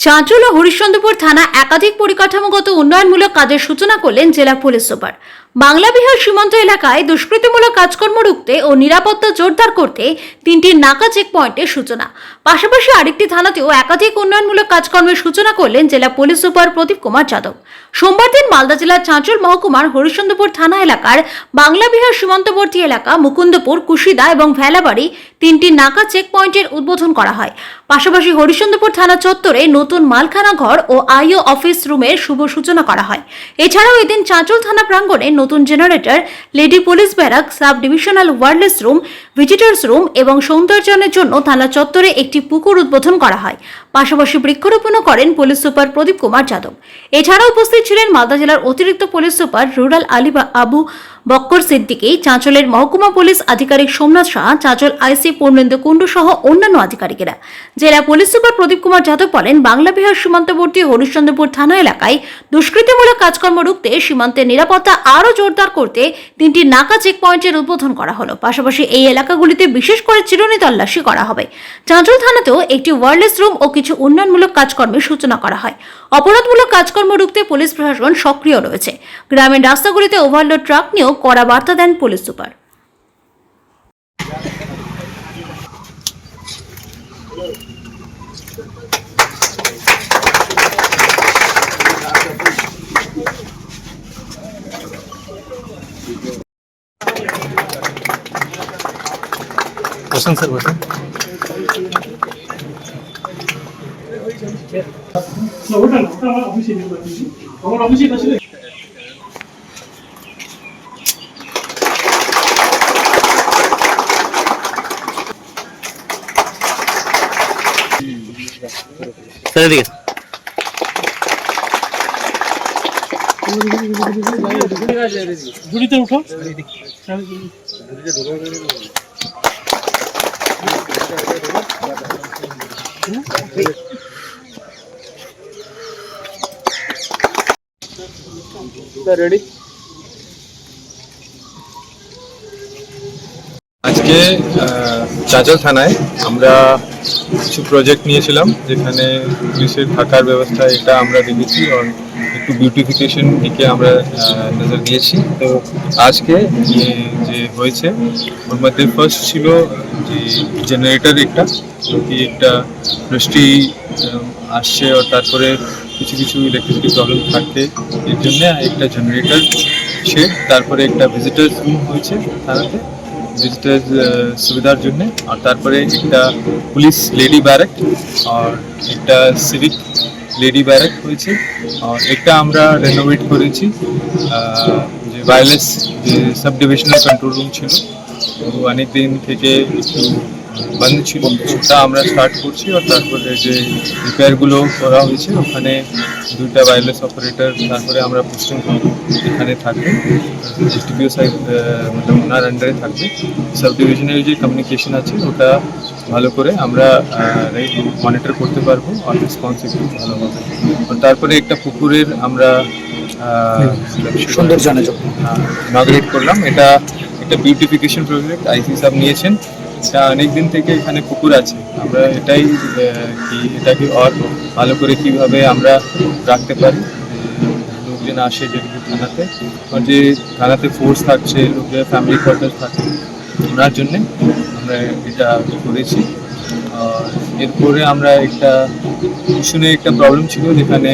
চাঁচল ও হরিশ্চন্দ্রপুর থানা একাধিক পরিকাঠামোগত উন্নয়নমূলক কাজের সূচনা করলেন জেলা পুলিশ সুপার। বাংলা বিহার সীমান্ত এলাকায় দুষ্কৃতিমূলক কাজকর্ম রুখতে ও নিরাপত্তা জোরদার করতে তিনটি নাকা চেক পয়েন্টের সূচনা। পাশাপাশি আরেকটি থানাতেও একাধিক উন্নয়নমূলক কাজকর্মের সূচনা করলেন জেলা পুলিশ সুপার প্রদীপ কুমার যাদব। সোমবার দিন মালদা জেলার চাঁচল মহকুমার হরিশ্চন্দ্রপুর থানা এলাকার বাংলা বিহার সীমান্তবর্তী এলাকা মুকুন্দপুর, কুশিদা এবং ভেলাবাড়ি তিনটি নাকা চেক পয়েন্টের উদ্বোধন করা হয়। পাশাপাশি হরিশ্চন্দ্রপুর থানা চত্বরে নতুন মালখানা ঘর ও আইও অফিস রুমের শুভ সূচনা করা হয়। এছাড়াও এদিন চাঁচল থানা প্রাঙ্গণে নতুন generator lady police barrack sub divisional wireless room visitors room এবং সৌন্দর্যনের জন্য থানা চত্বরে একটি পুকুর উদ্বোধন করা হয়। পাশাপাশি বৃক্ষরোপণও করেন পুলিশ সুপার প্রদীপ কুমার যাদব। এছাড়া উপস্থিত ছিলেন মালদা জেলার অতিরিক্ত police super rural Ali Abu Bakkar Siddiqui, চাঁচলের মহকুমা পুলিশ আধিকারিক সোমনাথ শাহ, চাঁচল আইসি পূর্ণেন্দু কুণ্ডু সহ অন্যান্য আধিকারিকেরা। জেলা পুলিশ সুপার প্রদীপ কুমার যাদব বলেন, বাংলা বিহার সীমান্তবর্তী হরিশ্চন্দ্রপুর থানা এলাকায় দুষ্কৃতিমূলক কাজকর্ম রুখতে সীমান্তের নিরাপত্তা আরও জোরদার করতে তিনটি নাকা চেক পয়েন্টের উদ্বোধন করা হলো। পাশাপাশি এই এলাকাগুলিতে বিশেষ করে চিরুনি তল্লাশি করা হবে। চাঁচল থানাতেও একটি ওয়ারলেস রুম ও কিছু উন্নয়নমূলক কাজকর্মের সূচনা করা হয়। অপরাধমূলক কাজকর্ম রুখতে পুলিশ প্রশাসন সক্রিয় রয়েছে। গ্রামের রাস্তাগুলিতে ওভারলোড ট্রাক নিয়েও কড়া বার্তা দেন পুলিশ সুপার। বসেন স্যার বসেন। ওটা ওটা আমার অফিসে আমার অফিসে আসলে স্যার এদিকে ঝুড়িতে উঠো। আজকে চাঁচল থানায় আমরা কিছু প্রজেক্ট নিয়েছিলাম, যেখানে পুলিশের থাকার ব্যবস্থা এটা আমরা দেখেছি আর একটু বিউটিফিকেশন দিকে আমরা নজর দিয়েছি। তো আজকে যে হয়েছে ওর মধ্যে ফার্স্ট ছিল যে জেনারেটার একটা, কি একটা বৃষ্টি আসছে আর তারপরে কিছু কিছু ইলেকট্রিসিটি প্রবলেম থাকতে এর জন্য একটা জেনারেটার সে তারপরে একটা ভিজিটার রুম হয়েছে থানাতে। ভিজিটার্স সুবিধার জন্য। আর তারপরে একটা পুলিশ লেডি ব্যারেক আর একটা সিভিক লেডি ব্যারেক হয়েছে। আর একটা আমরা রেনোভেট করেছি। যে ওয়্যারলেস যে সাব ডিভিশনাল কন্ট্রোল রুম ছিল, তো অনেক দিন থেকে একটু বন্ধ ছিল। ওটা আমরা স্টার্ট করছি আর তারপরে যে রিপেয়ারগুলো করা হয়েছে ওখানে দুইটা ওয়্যারলেস অপারেটর তারপরে আমরা পোস্টিং এখানে থাকবে। ডিস্ট্রিবিউ সাইড মানে ওনার আন্ডারে থাকবে। সাব ডিভিশনের যে কমিউনিকেশন আছে ওটা ভালো করে আমরা মনিটর করতে পারব আর রেসপন্সিভ ভালো হবে। তারপরে একটা পুকুরের আমরা সৌন্দর্যানে ইনাগ্রেট করলাম। এটা একটা বিউটিফিকেশন প্রজেক্ট আইসি সাহেব নিয়েছেন। এটা অনেক দিন থেকে এখানে পুকুর আছে। আমরা এটাই কি এটাকে আর ভালো করে কীভাবে আমরা রাখতে পারি লোকজন আসে যেগুলো থানাতে। আর যে থানাতে ফোর্স থাকছে লোকের ফ্যামিলি কোয়ার্টার থাকছে ওনার জন্যে আমরা এটা করেছি। আর এরপরে আমরা একটা শুনে একটা প্রবলেম ছিল যেখানে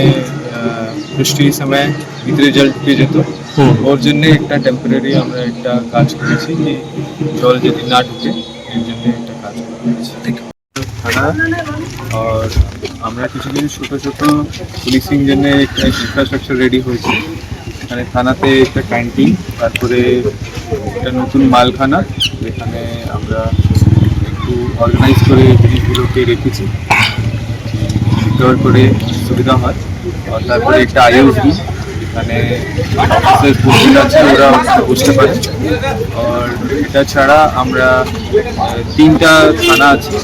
বৃষ্টির সময় ভিতরে জল ঢুকে যেত। ওর জন্য একটা টেম্পোরারি আমরা একটা কাজ করেছি যে জল যদি না ঢুকে আর আমরা কিছু কিছু ছোট ছোট পুলিশিং জন্য একটা ইনফ্রাস্ট্রাকচার রেডি হয়েছে। এখানে থানাতে একটা ক্যান্টিন তারপরে একটা নতুন মালখানা যেখানে আমরা একটু অর্গানাইজ করে জিনিসগুলোকে রেখেছি। সিকিউর করে সুবিধা হয়। আর তারপরে একটা আইএস এখানে পোস্টিং আছে ওরা বসতে পারে আর এটা ছাড়া আমরা তিনটা থানা আছে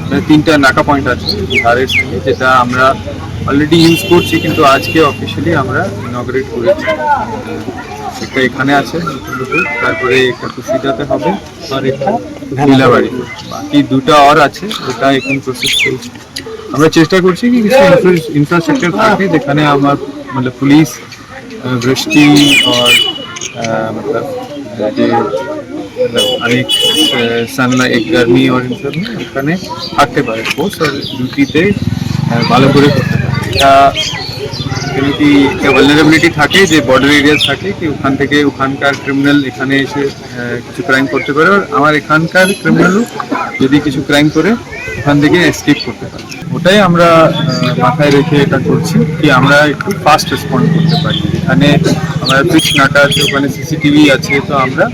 মানে তিনটা নাকা পয়েন্ট আছে ধারের সঙ্গে যেটা আমরা অলরেডি ইউজ করছি কিন্তু আজকে অফিসিয়ালি আমরা ইনগ্রেট করেছি। একটা এখানে আছে তারপরে একটা কুশিদাতে হবে আর একটা ভেলাবাড়ি। বাকি দুটো আর আছে ওটা এখন প্রসেস চলছে আমরা চেষ্টা করছি কি কিছু ইনফ্রাস্ট্রাকচার থাকে যেখানে আমার মানে পুলিশ বৃষ্টি और আহ, मतलब আহ, যে मतलब অনেক সানলাইট এক গরমি और इन सब में ওখানে থাকতে পারে পোস্ট আর ডিউটিতে ভালো করে করতে পারে এটা এখানে কি একটা ভালনারেবিলিটি থাকে যে বর্ডার এরিয়া থাকে কি ওখান থেকে ওখানকার ক্রিমিনাল এখানে এসে কিছু ক্রাইম করতে পারে। আর আমার এখানকার ক্রিমিনালও যদি কিছু ক্রাইম করে, ওখান থেকে এসকেপ করতে পারে। ওটাই আমরা মাথায় রেখে এটা করছি কি আমরা একটু ফাস্ট রেসপন্ড করতে পারি। এখানে আমার পিচ আছে, ওখানে সিসিটিভি আছে, তো আমরা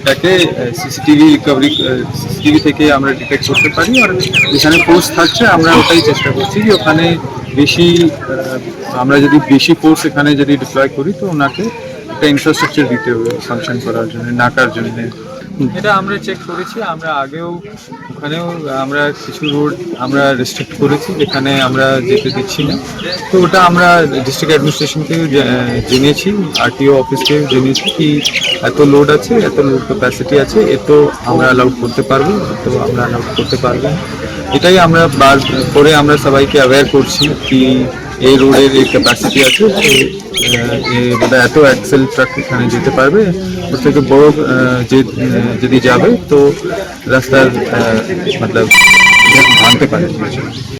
এটাকে সিসিটিভি রিকভারি সিসিটিভি থেকে আমরা ডিটেক্ট করতে পারি। আর যেখানে ফোর্স থাকছে, আমরা ওটাই চেষ্টা করছি যে ওখানে বেশি আমরা যদি বেশি ফোর্স এখানে যদি ডিপ্লয় করি, তো ওনাকে একটা ইনফ্রাস্ট্রাকচার দিতে হবে ফাংশন করার জন্য, নাকার জন্য। এটা আমরা চেক করেছি, আমরা আগেও ওখানেও আমরা কিছু রোড আমরা রেস্ট্রিক্ট করেছি, যেখানে আমরা যেতে দিচ্ছি না। তো ওটা আমরা ডিস্ট্রিক্ট অ্যাডমিনিস্ট্রেশনকেও জেনেছি আরটিও অফিসকেও জেনেছি কি এত লোড আছে, এত লোড ক্যাপাসিটি আছে এত আমরা অ্যালাউড করতে পারব এত আমরা অ্যালাউড করতে পারব এটাই আমরা বার, করে আমরা সবাইকে অ্যাওয়্যার করছি কি এই রোডের এই ক্যাপাসিটি আছে তো, আহ, এ বোধহয় এত অ্যাক্সেল ট্রাক এখানে যেতে পারবে ওর থেকে বড় আহ, যে আহ, যদি যাবে তো রাস্তার আহ, মতলব ভাঙতে পারে।